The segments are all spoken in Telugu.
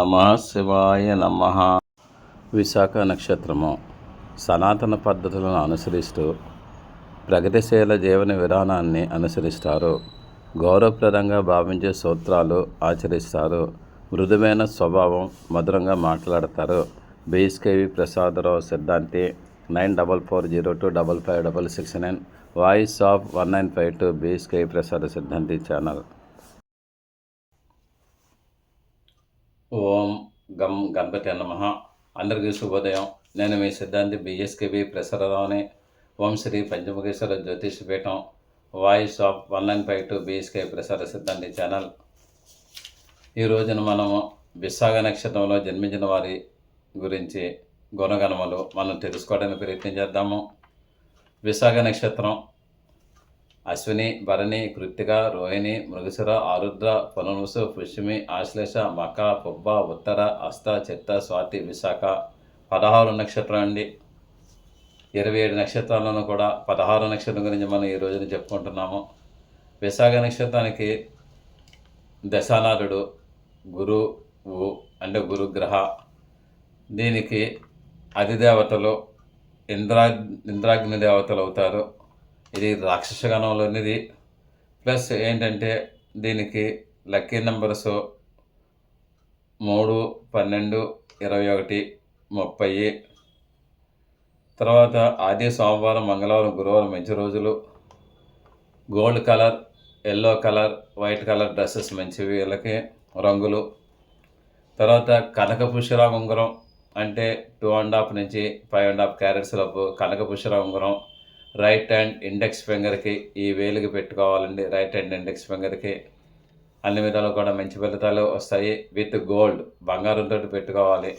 నమ శివాయ నమ. విశాఖ నక్షత్రము సనాతన పద్ధతులను అనుసరిస్తూ ప్రగతిశీల జీవన విధానాన్ని అనుసరిస్తారు. గౌరవప్రదంగా భావించే సూత్రాలు ఆచరిస్తారు. మృదువైన స్వభావం మధురంగా మాట్లాడతారు. BSKV Prasadarao Siddhanti nine double four zero two double five double six nine voice of one nine five two BSKV Prasada Siddhanti channel. ఓం గం గణపతి నమ. అందరికీ శుభోదయం. నేను మీ సిద్ధాంతి బిఎస్కేబి ప్రసరరావుని. ఓం Shri Panchamukheswara Jyotish Peetham voice of one nine five two BSK Prasada Siddhanti channel. ఈ రోజున మనము విశాఖ నక్షత్రంలో జన్మించిన వారి గురించి గుణగణములు మనం తెలుసుకోవడానికి ప్రయత్నం చేద్దాము. విశాఖ నక్షత్రం అశ్విని భరణి కృత్తిక రోహిణి మృగశిర ఆరుద్ర పునర్వసు పుష్యమి ఆశ్లేష మక పుబ్బ ఉత్తర అస్త చిత్త స్వాతి విశాఖ. పదహారు నక్షత్రం అండి. ఇరవై ఏడు నక్షత్రాలను కూడా పదహారు నక్షత్రం గురించి మనం ఈ రోజున చెప్పుకుంటున్నాము. విశాఖ నక్షత్రానికి దశానాథుడు గురువు అంటే గురుగ్రహ. దీనికి అధిదేవతలు ఇంద్రా ఇంద్రాగ్ని దేవతలు అవుతారు. ఇది రాక్షసగణంలోనిది ప్లస్ ఏంటంటే దీనికి లక్కీ నెంబర్స్ మూడు పన్నెండు ఇరవై ఒకటి ముప్పై. తర్వాత ఆది సోమవారం మంగళవారం గురువారం మంచి రోజులు. Gold colour yellow colour white colour dresses మంచివి వీళ్ళకి రంగులు. తర్వాత కనక పుష్యరా ఉంగరం అంటే టూ అండ్ హాఫ్ నుంచి ఫైవ్ అండ్ హాఫ్ క్యారెట్స్ లోపు కనక పుష్యరా ఉంగరం. రైట్ హ్యాండ్ ఇండెక్స్ ఫింగర్కి ఈ వేలుకి పెట్టుకోవాలండి. రైట్ హ్యాండ్ ఇండెక్స్ ఫింగర్కి అన్ని విధాలు కూడా మంచి ఫలితాలు వస్తాయి. విత్ గోల్డ్ బంగారంతో పెట్టుకోవాలి.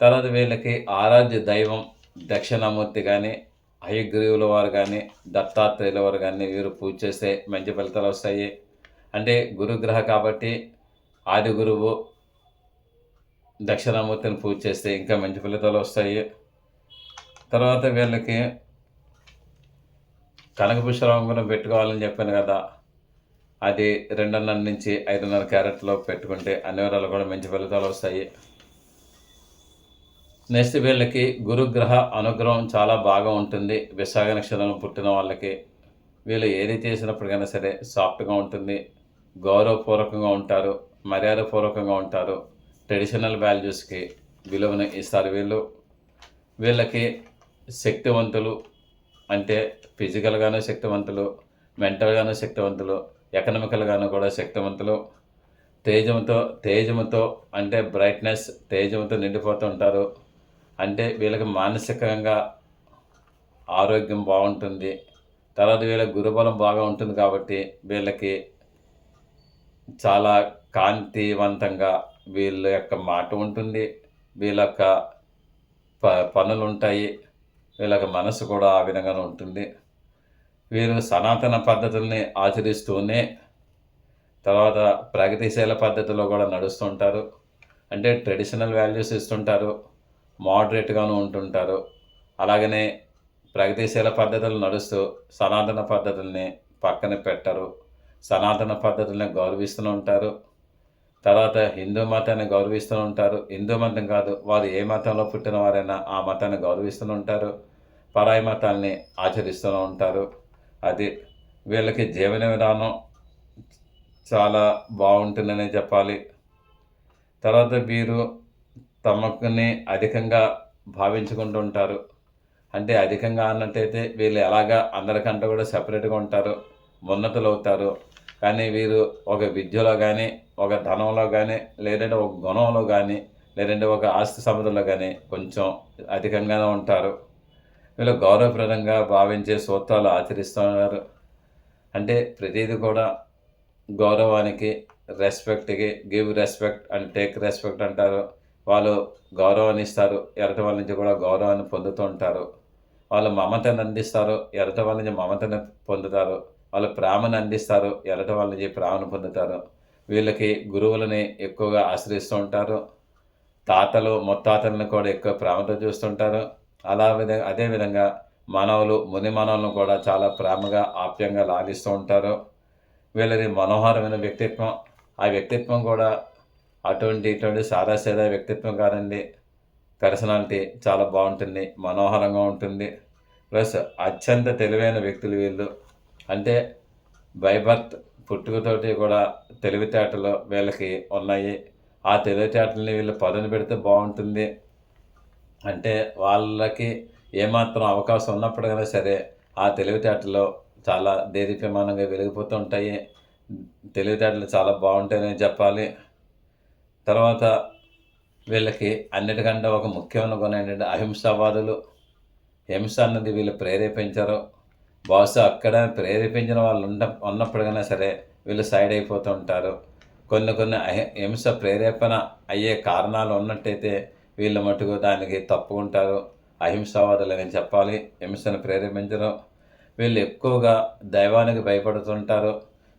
తర్వాత వీళ్ళకి ఆరాధ్య దైవం దక్షిణామూర్తి కానీ అయ్యగ్రీవుల వారు కానీ దత్తాత్రేయుల వారు కానీ వీరు పూజ చేస్తే మంచి ఫలితాలు వస్తాయి. అంటే గురుగ్రహ కాబట్టి ఆది గురువు దక్షిణామూర్తిని పూజ చేస్తే ఇంకా మంచి ఫలితాలు వస్తాయి. తర్వాత వీళ్ళకి కనకపుష్పరాంగురం పెట్టుకోవాలని చెప్పాను కదా. అది రెండున్నర నుంచి ఐదున్నర క్యారెట్లో పెట్టుకుంటే అన్ని విధాలు కూడా మంచి ఫలితాలు వస్తాయి. నెక్స్ట్ వీళ్ళకి గురుగ్రహ అనుగ్రహం చాలా బాగా ఉంటుంది. విశాఖ నక్షత్రం పుట్టిన వాళ్ళకి వీళ్ళు ఏది చేసినప్పటికైనా సరే సాఫ్ట్గా ఉంటుంది. గౌరవపూర్వకంగా ఉంటారు. మర్యాదపూర్వకంగా ఉంటారు. ట్రెడిషనల్ వాల్యూస్కి విలువను ఇస్తారు వీళ్ళు. వీళ్ళకి శక్తివంతులు అంటే ఫిజికల్గాను శక్తివంతులు మెంటల్గాను శక్తివంతులు ఎకనామికల్గాను కూడా శక్తివంతులు. తేజంతో తేజముతో అంటే బ్రైట్నెస్ తేజంతో నిండిపోతూ ఉంటారు. అంటే వీళ్ళకి మానసికంగా ఆరోగ్యం బాగుంటుంది. తర్వాత వీళ్ళ గురుబలం బాగా ఉంటుంది కాబట్టి వీళ్ళకి చాలా కాంతివంతంగా వీళ్ళ యొక్క మాట ఉంటుంది. వీళ్ళ యొక్క ప పనులు ఉంటాయి. వీళ్ళకి మనసు కూడా ఆ విధంగానే ఉంటుంది. వీరు సనాతన పద్ధతుల్ని ఆచరిస్తూనే తర్వాత ప్రగతిశీల పద్ధతిలో కూడా నడుస్తుంటారు. అంటే ట్రెడిషనల్ వాల్యూస్ ఇస్తుంటారు. మోడరేట్గాను ఉంటుంటారు. అలాగనే ప్రగతిశీల పద్ధతులు నడుస్తూ సనాతన పద్ధతుల్ని పక్కన పెట్టరు. సనాతన పద్ధతుల్ని గౌరవిస్తూనే ఉంటారు. తర్వాత హిందూ మతాన్ని గౌరవిస్తూ ఉంటారు. హిందూ మతం కాదు వారు ఏ మతంలో పుట్టిన వారైనా ఆ మతాన్ని గౌరవిస్తూనే ఉంటారు. పరాయి మతాల్ని ఆచరిస్తూనే ఉంటారు. అది వీళ్ళకి జీవన విధానం చాలా బాగుంటుందనే చెప్పాలి. తర్వాత వీరు తమకుని అధికంగా భావించుకుంటూ ఉంటారు. అంటే అధికంగా అన్నట్టయితే వీళ్ళు ఎలాగా అందరికంటే కూడా సపరేట్గా ఉంటారు. ఉన్నతులు అవుతారు కానీ వీరు ఒక విద్యలో కానీ ఒక ధనంలో కానీ లేదంటే ఒక గుణంలో కానీ లేదంటే ఒక ఆస్తి సంపదలో కానీ కొంచెం అధికంగానే ఉంటారు. వీళ్ళు గౌరవప్రదంగా భావించే సూత్రాలు ఆచరిస్తున్నారు. అంటే ప్రతిదీ కూడా గౌరవానికి రెస్పెక్ట్కి give respect and take respect అంటారు. వాళ్ళు గౌరవాన్ని ఇస్తారు ఎరటి వాళ్ళ నుంచి కూడా గౌరవాన్ని పొందుతూ ఉంటారు వాళ్ళు మమతను అందిస్తారు ఎరటి వాళ్ళ నుంచి మమతను పొందుతారు. వాళ్ళు ప్రేమను అందిస్తారు ఎరటి వాళ్ళ నుంచి ప్రేమను పొందుతారు. వీళ్ళకి గురువులని ఎక్కువగా ఆశ్రయిస్తూ ఉంటారు. తాతలు ముత్తాతలను కూడా ఎక్కువ ప్రేమతో చూస్తుంటారు. అలా విధ అదేవిధంగా మానవులు ముని మానవులను కూడా చాలా ప్రేమగా ఆప్యంగా లాగిస్తూ ఉంటారు. వీళ్ళది మనోహరమైన వ్యక్తిత్వం. ఆ వ్యక్తిత్వం కూడా అటువంటి ఇటువంటి సాదాసీదా వ్యక్తిత్వం కాదండి. పర్సనాలిటీ చాలా బాగుంటుంది మనోహరంగా ఉంటుంది. ప్లస్ అత్యంత తెలివైన వ్యక్తులు వీళ్ళు. అంటే బైబర్త్ పుట్టుకతోటి కూడా తెలివితేటలు వీళ్ళకి ఉన్నాయి. ఆ తెలివితేటల్ని వీళ్ళు పదును పెడితే బాగుంటుంది. అంటే వాళ్ళకి ఏమాత్రం అవకాశం ఉన్నప్పటికైనా సరే ఆ తెలివితేటలు చాలా దేదీప్యమానంగా వెలిగిపోతూ ఉంటాయి. తెలివితేటలు చాలా బాగుంటాయని చెప్పాలి. తర్వాత వీళ్ళకి అన్నిటికంటే ఒక ముఖ్యమైన గుణం ఏంటంటే అహింసావాదులు. హింస అన్నది వీళ్ళు ప్రేరేపించారు. బహుశా అక్కడ ప్రేరేపించిన వాళ్ళు ఉండ ఉన్నప్పటికైనా సరే వీళ్ళు సైడ్ అయిపోతూ ఉంటారు. కొన్ని కొన్ని అహి హింస ప్రేరేపణ అయ్యే కారణాలు ఉన్నట్టయితే వీళ్ళు మటుకు దానికి తప్పుకుంటారు. అహింసావాదులు అని చెప్పాలి. హింసను ప్రేరేపించడం వీళ్ళు ఎక్కువగా దైవానికి భయపడుతుంటారు.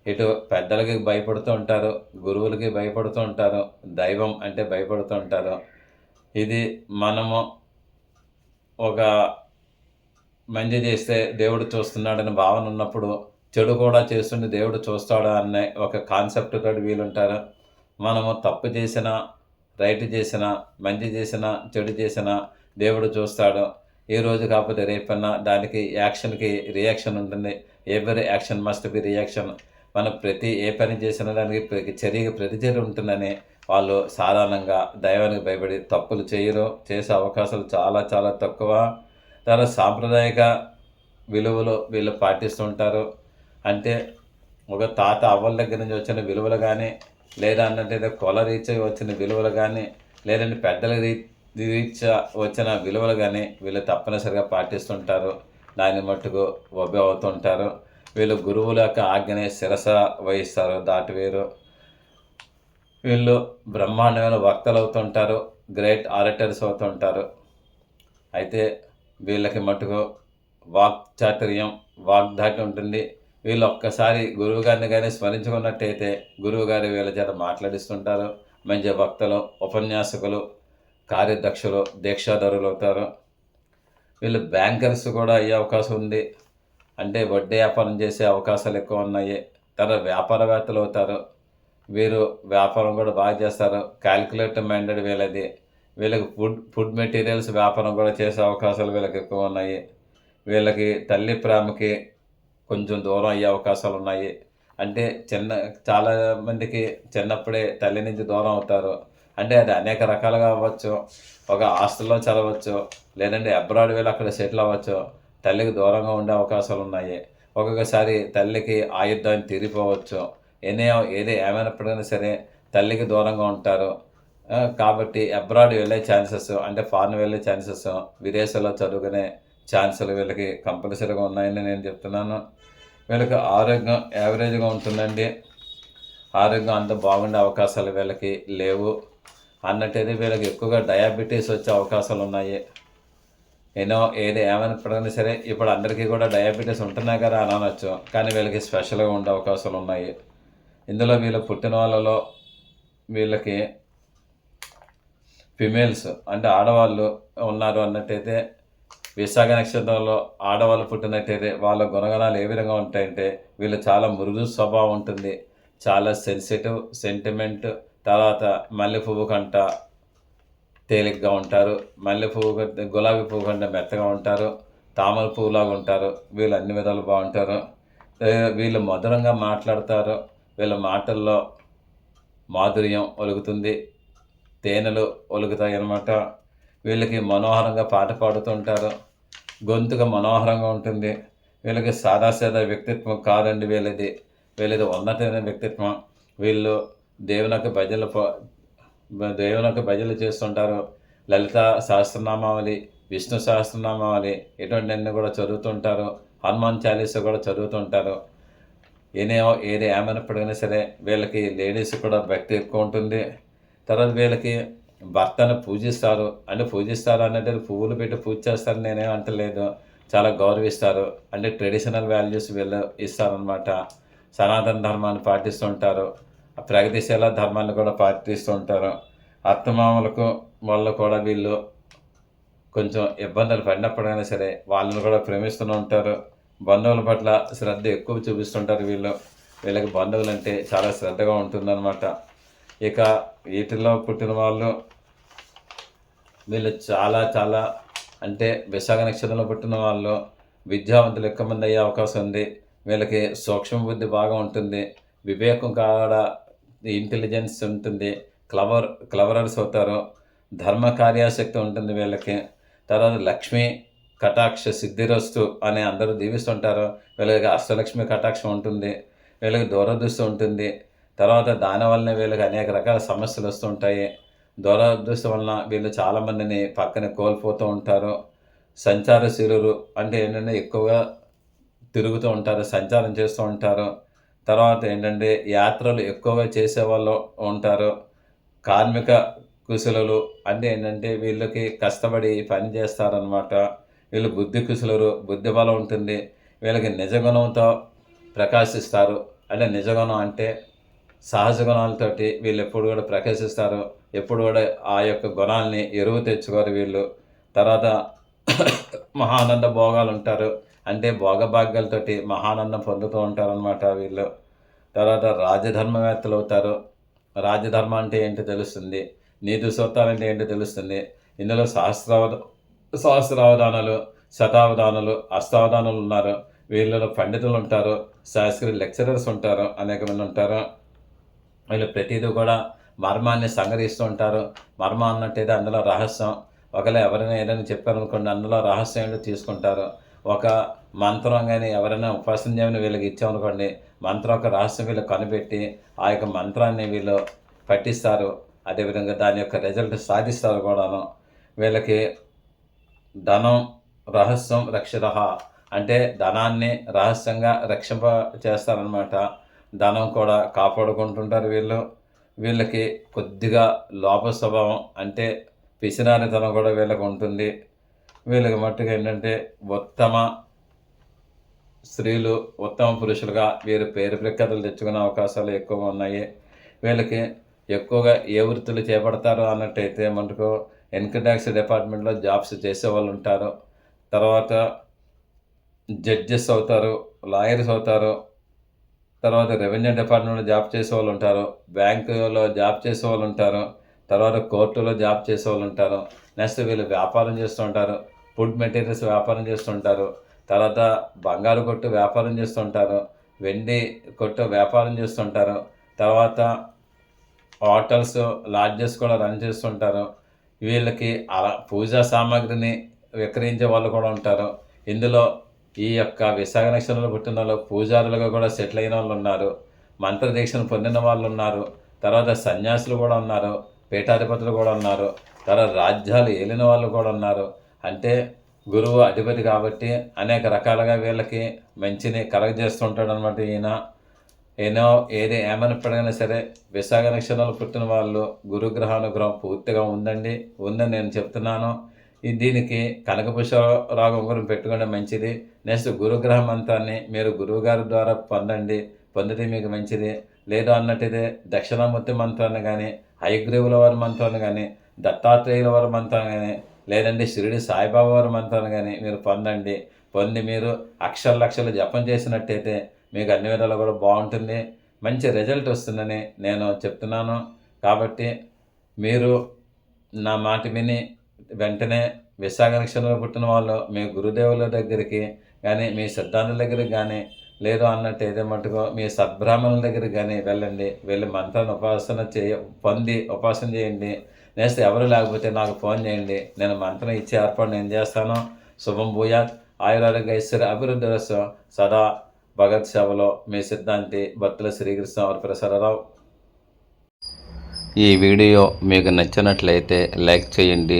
ఇటు పెద్దలకి భయపడుతూ ఉంటారు గురువులకి భయపడుతూ ఉంటారు దైవం అంటే భయపడుతూ ఉంటారు ఇది మనము ఒక మంచి చేస్తే దేవుడు చూస్తున్నాడని భావన ఉన్నప్పుడు చెడు కూడా చేస్తుంటే దేవుడు చూస్తాడా అనే ఒక కాన్సెప్ట్ తోటి వీలుంటారు. మనము తప్పు చేసినా రైట్ చేసినా మంచి చేసినా చెడు చేసినా దేవుడు చూస్తాడు. ఈ రోజు కాకపోతే రేపన్నా దానికి యాక్షన్కి రియాక్షన్ ఉంటుంది. ఎవరి యాక్షన్ మస్ట్ బి రియాక్షన్? మనం ప్రతి ఏ పని చేసినా దానికి ప్రతి చర్యకి ప్రతిచర్య ఉంటుందని వాళ్ళు సాధారణంగా దైవానికి భయపడి తప్పులు చేయరు చేసే అవకాశాలు చాలా చాలా తక్కువ. చాలా సాంప్రదాయక విలువలు వీళ్ళు పాటిస్తూ ఉంటారు అంటే ఒక తాత అవ్వల దగ్గర నుంచి వచ్చిన విలువలు కానీ లేదా అన్నట్లయితే కొల రీత్యా వచ్చిన విలువలు కానీ లేదంటే పెద్దల రీ రీత్యా వచ్చిన విలువలు కానీ వీళ్ళు తప్పనిసరిగా పాటిస్తుంటారు. దాన్ని మట్టుకు ఒబ్బే అవుతుంటారు. వీళ్ళు గురువుల యొక్క ఆజ్ఞని శిరస వహిస్తారు దాటివేరు. వీళ్ళు బ్రహ్మాండమైన వక్తలు అవుతుంటారు గ్రేట్ ఆరిటర్స్ అవుతుంటారు. అయితే వీళ్ళకి మటుకు వాక్ చాతుర్యం వాగ్దాటి ఉంటుంది. వీళ్ళు ఒక్కసారి గురువు గారిని కానీ స్మరించుకున్నట్టయితే గురువుగారి వీళ్ళ చేత మాట్లాడిస్తుంటారు. మంచి భక్తులు ఉపన్యాసకులు కార్యదక్షులు దీక్షాధరులు అవుతారు. వీళ్ళు బ్యాంకర్స్ కూడా అయ్యే అవకాశం ఉంది. అంటే వడ్డీ వ్యాపారం చేసే అవకాశాలు ఎక్కువ ఉన్నాయి. తర్వాత వ్యాపారవేత్తలు అవుతారు. వీరు వ్యాపారం కూడా బాగా చేస్తారు. క్యాలిక్యులేటర్ మైండెడ్ వీళ్ళది. వీళ్ళకి ఫుడ్ ఫుడ్ మెటీరియల్స్ వ్యాపారం కూడా చేసే అవకాశాలు వీళ్ళకి ఎక్కువ ఉన్నాయి. వీళ్ళకి తల్లి ప్రేమకి కొంచెం దూరం అయ్యే అవకాశాలు ఉన్నాయి. అంటే చిన్న చాలా మందికి చిన్నప్పుడే తల్లి నుంచి దూరం అవుతారు. అంటే అది అనేక రకాలుగా అవ్వచ్చు. ఒక హాస్టల్లో చదవచ్చు. లేదంటే అబ్రాడ్ వెళ్ళి అక్కడ సెటిల్ అవ్వచ్చు. తల్లికి దూరంగా ఉండే అవకాశాలు ఉన్నాయి. ఒక్కొక్కసారి తల్లికి ఆయుద్ధాన్ని తీరిపోవచ్చు. ఎన్ని ఏది ఏమైనప్పటికైనా సరే తల్లికి దూరంగా ఉంటారు. కాబట్టి అబ్రాడ్ వెళ్ళే ఛాన్సెస్ అంటే ఫారెన్ వెళ్ళే ఛాన్సెస్ విదేశాల్లో చదువుకునే ఛాన్సులు వీళ్ళకి కంపల్సరీగా ఉన్నాయని నేను చెప్తున్నాను. వీళ్ళకి ఆరోగ్యం యావరేజ్గా ఉంటుందండి. ఆరోగ్యం అంత బాగుండే అవకాశాలు వీళ్ళకి లేవు. అన్నట్టయితే వీళ్ళకి ఎక్కువగా డయాబెటీస్ వచ్చే అవకాశాలు ఉన్నాయి. ఎన్నో ఏది ఏమైనప్పటికైనా సరే ఇప్పుడు అందరికీ కూడా డయాబెటీస్ ఉంటున్నాయి కదా అని అనొచ్చు. కానీ వీళ్ళకి స్పెషల్గా ఉండే అవకాశాలు ఉన్నాయి. ఇందులో వీళ్ళు పుట్టిన వాళ్ళలో వీళ్ళకి ఫిమేల్స్ అంటే ఆడవాళ్ళు ఉన్నారు అన్నట్టయితే విశాఖ నక్షత్రంలో ఆడవాళ్ళు పుట్టినట్టయితే వాళ్ళ గుణగణాలు ఏ విధంగా ఉంటాయంటే వీళ్ళు చాలా మృదు స్వభావం ఉంటుంది. చాలా సెన్సిటివ్ సెంటిమెంట్ తర్వాత మల్లె పువ్వు కంట తేలిగ్గా ఉంటారు. మల్లె పువ్వు గులాబీ పువ్వు కంటే మెత్తగా ఉంటారు. తామర పువ్వులాగా ఉంటారు. వీళ్ళు అన్ని విధాలు బాగుంటారు. వీళ్ళు మధురంగా మాట్లాడతారు. వీళ్ళ మాటల్లో మాధుర్యం ఒలుగుతుంది. తేనెలు ఒలుగుతాయి అన్నమాట వీళ్ళకి మనోహరంగా పాట పాడుతుంటారు గొంతుగా మనోహరంగా ఉంటుంది. వీళ్ళకి సాదాసాదా వ్యక్తిత్వం కాదండి వీళ్ళది. వీళ్ళది ఉన్నతమైన వ్యక్తిత్వం. వీళ్ళు దేవునికి భజనలు ప- దేవునికి భజనలు చేస్తుంటారు. లలిత సహస్రనామావళి విష్ణు సహస్రనామావళి ఇటువంటివన్నీ కూడా చదువుతుంటారు. హనుమాన్ చాలీస కూడా చదువుతుంటారు. ఏనేమో ఏది ఏమైనప్పటికైనా సరే వీళ్ళకి లేడీస్ కూడా భక్తి ఎక్కువ ఉంటుంది. తర్వాత వీళ్ళకి భర్తను పూజిస్తారు. అంటే పూజిస్తారు అన్నట్టు పువ్వులు పెట్టి పూజ చేస్తారు నేనే అంటలేదు. చాలా గౌరవిస్తారు. అంటే ట్రెడిషనల్ వాల్యూస్ వీళ్ళు ఇస్తారనమాట సనాతన ధర్మాన్ని పాటిస్తూ ఉంటారు. ప్రగతిశీల ధర్మాన్ని కూడా పాటిస్తూ ఉంటారు. అత్తమామలకు వాళ్ళు కూడా వీళ్ళు కొంచెం ఇబ్బందులు పడినప్పుడైనా సరే వాళ్ళని కూడా ప్రేమిస్తూనే ఉంటారు. బంధువుల పట్ల శ్రద్ధ ఎక్కువ చూపిస్తుంటారు వీళ్ళు. వీళ్ళకి బంధువులు అంటే చాలా శ్రద్ధగా ఉంటుందన్నమాట. ఇక వీటిలో పుట్టిన వాళ్ళు వీళ్ళు చాలా చాలా అంటే విశాఖ నక్షత్రంలో పుట్టిన వాళ్ళు విద్యావంతులు ఎక్కువ మంది అయ్యే అవకాశం ఉంది. వీళ్ళకి సూక్ష్మ బుద్ధి బాగా ఉంటుంది. వివేకం కాడ ఇంటెలిజెన్స్ ఉంటుంది. క్లవర్ క్లవరర్స్ అవుతారు. ధర్మ కార్యాశక్తి ఉంటుంది వీళ్ళకి. తర్వాత లక్ష్మి కటాక్ష సిద్ధిరస్తు అని అందరూ దీవిస్తుంటారు. వీళ్ళకి అష్టలక్ష్మి కటాక్షం ఉంటుంది. వీళ్ళకి దూరదృష్టి ఉంటుంది. తర్వాత దానివల్లనే వీళ్ళకి అనేక రకాల సమస్యలు వస్తుంటాయి దురదృష్టం వలన వీళ్ళు చాలామందిని పక్కన కోల్పోతూ ఉంటారు. సంచారశీలురు అంటే ఏంటంటే ఎక్కువగా తిరుగుతూ ఉంటారు సంచారం చేస్తూ ఉంటారు. తర్వాత ఏంటంటే యాత్రలు ఎక్కువగా చేసేవాళ్ళు ఉంటారు. కార్మిక కుశలులు అంటే ఏంటంటే వీళ్ళకి కష్టపడి పని చేస్తారనమాట వీళ్ళు బుద్ధి కుశలురు బుద్ధి బలం ఉంటుంది. వీళ్ళకి నిజగుణంతో ప్రకాశిస్తారు. అంటే నిజగుణం అంటే సహజ గుణాలతోటి వీళ్ళు ఎప్పుడు కూడా ప్రకాశిస్తారు. ఎప్పుడు కూడా ఆ యొక్క గుణాలని ఎరువు తెచ్చుకోరు వీళ్ళు. తర్వాత మహానంద భోగాలు ఉంటారు. అంటే భోగభాగ్యాలతోటి మహానందం పొందుతూ ఉంటారు అనమాట వీళ్ళు. తర్వాత రాజధర్మవేత్తలు అవుతారు. రాజధర్మం అంటే ఏంటో తెలుస్తుంది. నీతి సూత్రాలు అంటే ఏంటో తెలుస్తుంది. ఇందులో సహస్రావధ సహస్రావధానాలు శతావధానాలు అష్టావధానాలు ఉన్నారు. వీళ్ళలో పండితులు ఉంటారు. శాస్త్రీయ లెక్చరర్స్ ఉంటారు. అనేక మంది ఉంటారు. వీళ్ళు ప్రతిదీ కూడా మర్మాన్ని సంగ్రహిస్తూ ఉంటారు. మర్మం అన్నట్టయితే అందులో రహస్యం. ఒకవేళ ఎవరైనా ఏదైనా చెప్పారనుకోండి అందులో రహస్యం తీసుకుంటారు. ఒక మంత్రం కానీ ఎవరైనా ఉపాసన చేయమని వీళ్ళకి ఇచ్చామనుకోండి మంత్రం ఒక రహస్యం వీళ్ళు కనిపెట్టి ఆ యొక్క మంత్రాన్ని వీళ్ళు పట్టిస్తారు అదేవిధంగా దాని యొక్క రిజల్ట్ సాధిస్తారు కూడాను. వీళ్ళకి ధనం రహస్యం రక్షిత అంటే ధనాన్ని రహస్యంగా రక్షింప చేస్తారనమాట ధనం కూడా కాపాడుకుంటుంటారు వీళ్ళు. వీళ్ళకి కొద్దిగా లోప స్వభావం అంటే పిసినారితనం కూడా వీళ్ళకి ఉంటుంది. వీళ్ళకి మట్టుగా ఏంటంటే ఉత్తమ స్త్రీలు ఉత్తమ పురుషులుగా వీరు పేరు ప్రఖ్యాతులు తెచ్చుకునే అవకాశాలు ఎక్కువగా ఉన్నాయి. వీళ్ళకి ఎక్కువగా ఏ వృత్తులు చేపడతారు అన్నట్టయితే మనకు ఇన్కమ్ ట్యాక్స్ డిపార్ట్మెంట్లో జాబ్స్ చేసే వాళ్ళు ఉంటారు. తర్వాత జడ్జెస్ అవుతారు లాయర్స్ అవుతారు. తర్వాత రెవెన్యూ డిపార్ట్మెంట్లో జాబ్ చేసే వాళ్ళు ఉంటారు బ్యాంకులో జాబ్ చేసే వాళ్ళు ఉంటారు తర్వాత కోర్టులో జాబ్ చేసే వాళ్ళు ఉంటారు. నెక్స్ట్ వీళ్ళు వ్యాపారం చేస్తుంటారు ఫుడ్ మెటీరియల్స్ వ్యాపారం చేస్తుంటారు తర్వాత బంగారు కొట్టు వ్యాపారం చేస్తుంటారు వెండి కొట్టు వ్యాపారం చేస్తుంటారు తర్వాత హోటల్స్ లాడ్జెస్ కూడా రన్ చేస్తుంటారు వీళ్ళకి అలా పూజా సామాగ్రిని విక్రయించే వాళ్ళు కూడా ఉంటారు. ఇందులో ఈ యొక్క విశాఖ నక్షత్రంలో పుట్టిన వాళ్ళు పూజారులుగా కూడా సెటిల్ అయిన వాళ్ళు ఉన్నారు. మంత్ర దీక్షను పొందిన వాళ్ళు ఉన్నారు. తర్వాత సన్యాసులు కూడా ఉన్నారు. పీఠాధిపతులు కూడా ఉన్నారు. తర్వాత రాజ్యాలు ఏలిన వాళ్ళు కూడా ఉన్నారు. అంటే గురువు అధిపతి కాబట్టి అనేక రకాలుగా వీళ్ళకి మంచిని కలగజేస్తుంటాడు అనమాట ఈయన. ఏనో ఏది ఏమైనప్పటికైనా సరే విశాఖ నక్షత్రంలో పుట్టిన వాళ్ళు గురుగ్రహానుగ్రహం పూర్తిగా ఉందండి. ఉందని నేను చెప్తున్నాను. దీనికి కనకపుష్ప రాగం గురించి పెట్టుకుంటే మంచిది. నెక్స్ట్ గురుగ్రహ మంత్రాన్ని మీరు గురువు గారి ద్వారా పొందండి. పొందితే మీకు మంచిది. లేదు అన్నట్టయితే దక్షిణామూర్తి మంత్రాన్ని కానీ హయగ్రీవుల వారి మంత్రాన్ని కానీ దత్తాత్రేయుల వారి మంత్రాన్ని కానీ లేదంటే షిరిడి సాయిబాబా వారి మంత్రాన్ని కానీ మీరు పొందండి. పొంది మీరు అక్షర లక్షలు జపం చేసినట్టయితే మీకు అన్ని విధాలు కూడా బాగుంటుంది. మంచి రిజల్ట్ వస్తుందని నేను చెప్తున్నాను. కాబట్టి మీరు నా మాట విని వెంటనే విశాఖ నక్షత్రంలో పుట్టిన వాళ్ళు మీ గురుదేవుల దగ్గరికి కానీ మీ సిద్ధాంతుల దగ్గరికి కానీ లేదు అన్నట్టు ఏదే మటుకో మీ సద్బ్రాహ్మణుల దగ్గరికి కానీ వెళ్ళండి. వెళ్ళి మంత్రాన్ని ఉపాసన చేయ పొంది ఉపాసన చేయండి. నెక్స్ట్ ఎవరు లేకపోతే నాకు ఫోన్ చేయండి. నేను మంత్రం ఇచ్చే ఏర్పాటు నేను చేస్తాను. శుభం భూయాత్. ఆయురారోగ్య ఐశ్వర్య అభివృద్ధి రసం సదా భగత్ సేవలో మీ సిద్ధాంతి భక్తుల శ్రీకృష్ణ ప్రసారరావు ఈ వీడియో మీకు నచ్చినట్లయితే లైక్ చేయండి.